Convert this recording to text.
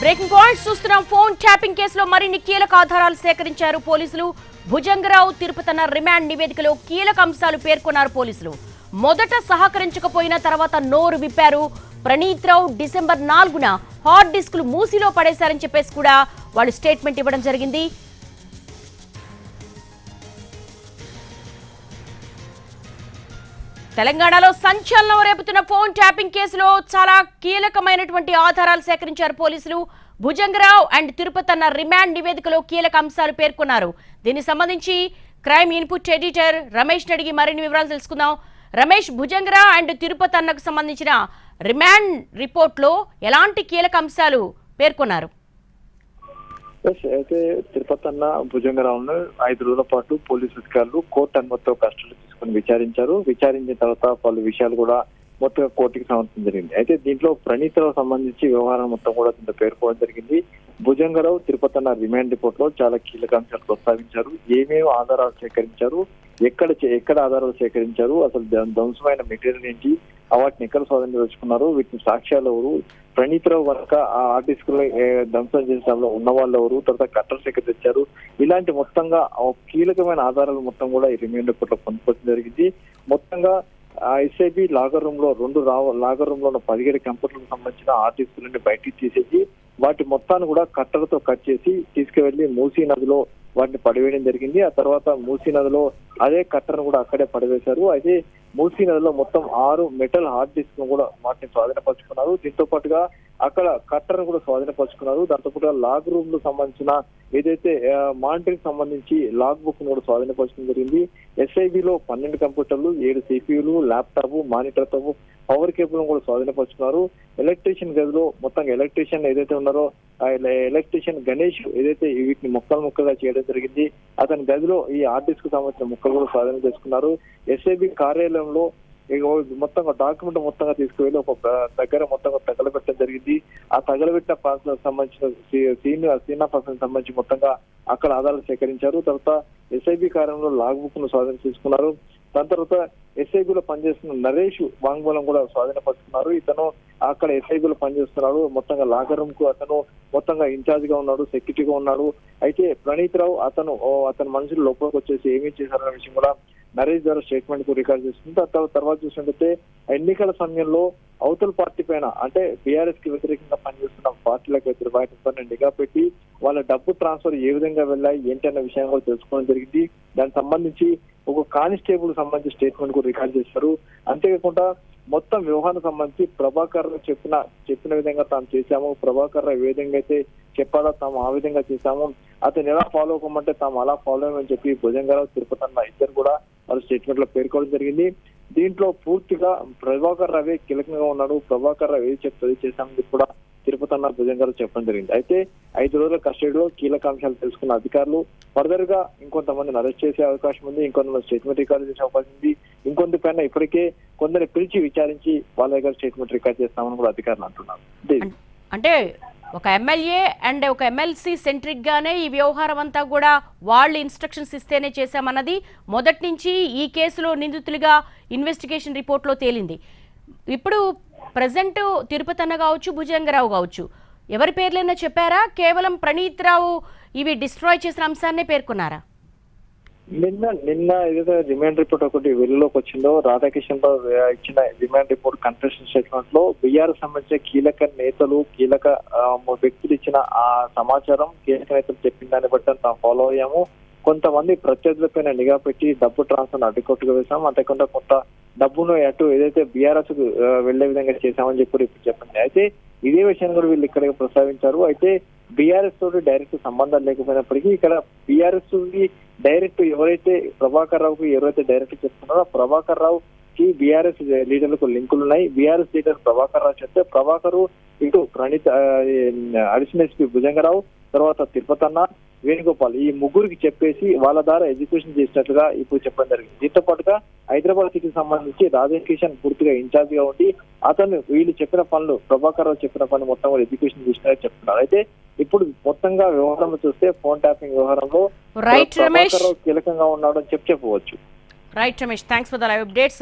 Breaking points చూస్తున్నాం. Phone tapping కేసులో మరిన్ని కీలక ఆధారాలు సేకరించారు పోలీసులు. భుజంగరావు తిరుపతన్న రిమాండ్ నివేదికలో కీలక అంశాలు పేర్కొన్నారు పోలీసులు. మొదట సహకరించకపోయిన తర్వాత నోరు విప్పారు. ప్రణీత్ రావు డిసెంబర్ నాలుగున హార్డ్ డిస్కులు మూసిలో పడేశారని చెప్పేసి కూడా వాళ్ళు స్టేట్మెంట్ ఇవ్వడం జరిగింది. తెలంగాణలో సంచలనం రేపుతున్న ఫోన్ ట్యాపింగ్ కేసులో చాలా కీలకమైనటువంటి ఆధారాలు సేకరించారు పోలీసులు. భుజంగరావు అండ్ తిరుపతి అన్న రిమాండ్ నివేదికలో కీలక అంశాలు పేర్కొన్నారు. దీనికి సంబంధించి క్రైమ్ ఇన్పుట్ ఎడిటర్ రమేష్ అడిగి మరిన్ని వివరాలు తెలుసుకుందాం. రమేష్ భుజంగరావు అండ్ తిరుపతి అన్నకు సంబంధించిన రిమాండ్ రిపోర్ట్లో ఎలాంటి కీలక అంశాలు పేర్కొన్నారు? అయితే తిరుపతి అన్న భుజంగరావును ఐదు రోజుల పాటు పోలీసు అధికారులు కోర్టు అనుమతితో కస్టడీ తీసుకుని విచారించారు. విచారించిన తర్వాత పలు విషయాలు కూడా మొత్తం కోర్టుకి సమర్పించడం జరిగింది. అయితే దీంట్లో ప్రణీతరావు సంబంధించి వ్యవహారం మొత్తం కూడా దీంట్లో పేర్కోవడం జరిగింది. భుజంగరావు తిరుపతి అన్న రిమాండ్ రిపోర్ట్లో చాలా కీలక అంశాలు ప్రస్తావించారు. ఏమేమి ఆధారాలు సేకరించారు? ఎక్కడ ఎక్కడ ఆధారాలు సేకరించారు? అసలు ధ్వంసమైన మెటీరియల్ ఏంటి? వాటిని ఎక్కడ స్వాధీనం తెచ్చుకున్నారు? వీటిని సాక్ష్యాలు ఎవరు? ప్రణీతరావు వరక ఆ ఆర్టిస్ట్ ధ్వంసం చేసడంలో ఉన్న వాళ్ళు ఎవరు? తర్వాత కట్టర్స్ ఎక్కడ తెచ్చారు. ఇలాంటి మొత్తంగా కీలకమైన ఆధారాలు మొత్తం కూడా ఈ రిమాండ్ రిపోర్ట్లో పొందుకోవడం జరిగింది. మొత్తంగా ఆ ఎస్ఐబి లాగర్ రూమ్లో రెండు రావ లాగర్ రూమ్లో ఉన్న పదిహేడు కంప్యూటర్లకు సంబంధించిన ఆర్టిస్టులని బయటికి తీసేసి వాటి మొత్తాన్ని కూడా కట్టలతో కట్ చేసి తీసుకువెళ్ళి మూసీ నదిలో వాటిని పడివేయడం జరిగింది. ఆ తర్వాత మూసీ నదిలో అదే కట్టను కూడా అక్కడే పడివేశారు. అయితే మూసీ నదిలో మొత్తం ఆరు మెటల్ హార్డ్ డిస్క్ను కూడా వాటిని స్వాధీనపరుచుకున్నారు. దీంతో పాటుగా అక్కడ కట్టను కూడా స్వాధీనపరుచుకున్నారు. దాంతోపాటు లాగ్ రూమ్కు సంబంధించిన ఏదైతే మానిటరింగ్ సంబంధించి లాగ్ బుక్ను కూడా స్వాధీనపరచడం జరిగింది. ఎస్ఐబి లో పన్నెండు కంప్యూటర్లు ఏడు సిపియులు ల్యాప్టాప్ మానిటర్తో పవర్ కేబుల్ కూడా స్వాధీనపరుచుకున్నారు. ఎలక్ట్రీషియన్ గదిలో మొత్తం ఎలక్ట్రీషియన్ ఏదైతే ఉన్నారో ఎలక్ట్రీషియన్ గణేష్ ఏదైతే వీటిని ముక్కలు ముక్కగా చేయడం జరిగింది అతని గదిలో ఈ ఆర్టిస్ట్కు సంబంధించిన ముక్కలు కూడా స్వాధీనం చేసుకున్నారు. ఎస్ఐబి కార్యాలయంలో మొత్తంగా మొత్తం డాక్యుమెంట్ మొత్తంగా తీసుకువెళ్ళి ఒక దగ్గర మొత్తంగా తగలబెట్టడం జరిగింది. ఆ తగలబెట్టిన పాస్ సంబంధించిన సీనియర్ సీనా పర్సన్ సంబంధించి మొత్తంగా అక్కడ ఆధారాలు సేకరించారు. తర్వాత ఎస్ఐబి కార్యంలో లాగ్ బుక్ను స్వాధీనం చేసుకున్నారు. దాని తర్వాత ఎస్ఐబిలో పనిచేస్తున్న నరేష్ వాంగ్మూలం కూడా స్వాధీనపరుచుకున్నారు ఇతను అక్కడ ఎస్ఐబిలో పనిచేస్తున్నాడు. మొత్తంగా లాగర్ రూమ్కు అతను మొత్తంగా ఇన్ఛార్జ్గా ఉన్నాడు సెక్యూరిటీగా ఉన్నాడు. అయితే ప్రణీత్ రావు అతను అతని మనుషులు లోపలికి వచ్చేసి ఏమీ చేశారనే విషయం కూడా నరేష్ ద్వారా స్టేట్మెంట్కు రికార్డ్ చేసుకుంటే తర్వాత చూసినట్లయితే ఎన్నికల సమయంలో అవతల పార్టీ పైన అంటే బీఆర్ఎస్కి వ్యతిరేకంగా పనిచేస్తున్న పార్టీలకు వ్యతిరేకంగా నిఘా పెట్టి వాళ్ళ డబ్బు ట్రాన్స్ఫర్ ఏ విధంగా వెళ్ళాయి ఏంటి అన్న విషయం కూడా తెలుసుకోవడం జరిగింది. దానికి సంబంధించి ఒక కానిస్టేబుల్ సంబంధించి స్టేట్మెంట్ కూడా రికార్డ్ చేశారు. అంతేకాకుండా మొత్తం వ్యవహారం సంబంధించి ప్రభాకర్ రావు చెప్పిన చెప్పిన విధంగా తాము చేశాము. ప్రభాకర్ రావు ఏ విధంగా అయితే చెప్పాలో తాము ఆ విధంగా చేశాము. అతను ఎలా ఫాలో అవ్వమంటే తాము అలా ఫాలో అవ్వమని చెప్పి భుజంగారావు తిరుపతి అన్న ఇద్దరు కూడా వారి స్టేట్మెంట్లో పేర్కోవడం జరిగింది. దీంట్లో పూర్తిగా ప్రభాకర్ రావే కీలకంగా ఉన్నాడు. ప్రభాకర్ రావు ఏది చెప్తే చేశామని కూడా తిరుపతి అన్న భుజంగారు చెప్పడం జరిగింది. అయితే ఐదు రోజుల కస్టడీలో కీలక అంశాలు తెలుసుకున్న అధికారులు ఫర్దర్గా ఇంకొంతమందిని అరెస్ట్ చేసే అవకాశం ఉంది. ఇంకొంతమంది స్టేట్మెంట్ రికార్డు చేసే అవకాశం ఉంది. ఇంకొంత పైన ఇప్పటికే కొందరిని పిలిచి విచారించి వాళ్ళ దగ్గర స్టేట్మెంట్ రికార్డ్ చేస్తామని కూడా అధికారులు అంటున్నారు. దేవి. అంటే ఒక ఎమ్మెల్యే అండ్ ఒక ఎమ్మెల్సీ సెంట్రిక్ గానే ఈ వ్యవహారం అంతా కూడా వాళ్ళు ఇన్స్ట్రక్షన్స్ ఇస్తేనే చేశామన్నది మొదటి నుంచి ఈ కేసులో నిందితులుగా ఇన్వెస్టిగేషన్ రిపోర్ట్లో తేలింది. ఇప్పుడు ప్రజెంట్ తిరుపతి అన్న కావచ్చు భుజంగరావు కావచ్చు ఎవరి పేర్లైనా చెప్పారా? కేవలం ప్రణీత్ రావు ఇవి డిస్ట్రాయ్ చేసిన అంశాన్నే పేర్కొన్నారా? నిన్న నిన్న ఏదైతే డిమాండ్ రిపోర్ట్ ఒకటి వెలుగులోకి వచ్చిందో రాధాకిషన్ రావు ఇచ్చిన డిమాండ్ రిపోర్ట్ కన్ఫెషన్ స్టేట్మెంట్లో బీఆర్ సంబంధించిన కీలక నేతలు కీలక వ్యక్తులు ఇచ్చిన ఆ సమాచారం కీలక నేతలు చెప్పిన దాన్ని బట్టి తాము ఫాలో అయ్యాము. కొంతమంది ప్రత్యర్థులపైన నిఘా పెట్టి డబ్బు ట్రాన్స్ఫర్ అడ్డుకొట్టుకు వేశాము. అంతేకాకుండా కొంత డబ్బును అటు ఏదైతే బీఆర్ఎస్ వెళ్ళే విధంగా చేశామని చెప్పి ఇప్పుడు చెప్పింది అయితే ఇదే విషయాన్ని కూడా వీళ్ళు ఇక్కడ ప్రస్తావించారు. అయితే బీఆర్ఎస్ తోటి డైరెక్ట్ సంబంధాలు లేకపోయినప్పటికీ ఇక్కడ బీఆర్ఎస్ డైరెక్ట్ ఎవరైతే ప్రభాకర్ రావుకి ఎవరైతే డైరెక్ట్ చెప్తున్నారో ఆ ప్రభాకర్ రావు కి బీఆర్ఎస్ లీడర్లకు లింకులు ఉన్నాయి. బీఆర్ఎస్ లీడర్ ప్రభాకర్ రావు చెప్తే ప్రభాకర్ ఇటు ప్రణీత్ అడిషనల్ ఎస్పీ భుజంగరావు తర్వాత తిరుపతన్న వేణుగోపాల్ ఈ ముగ్గురికి చెప్పేసి వాళ్ళ ద్వారా ఎడ్యుకేషన్ చేసినట్లుగా ఇప్పుడు చెప్పడం జరిగింది. దీంతో పాటుగా హైదరాబాద్ సిటీకి సంబంధించి రాజేష్ కిషన్ పూర్తిగా ఇన్ఛార్జ్గా ఉండి అతను వీళ్ళు చెప్పిన పనులు ప్రభాకర్ రావు చెప్పిన పని మొత్తం కూడా ఎడ్యుకేషన్ చేసినట్టు చెప్తున్నారు. అయితే ఇప్పుడు మొత్తంగా వ్యవహారం చూస్తే ఫోన్ ట్యాపింగ్ వ్యవహారంలో కీలకంగా ఉన్నాడు అని చెప్పి చెప్పవచ్చు. Right Ramesh. Thanks for the live updates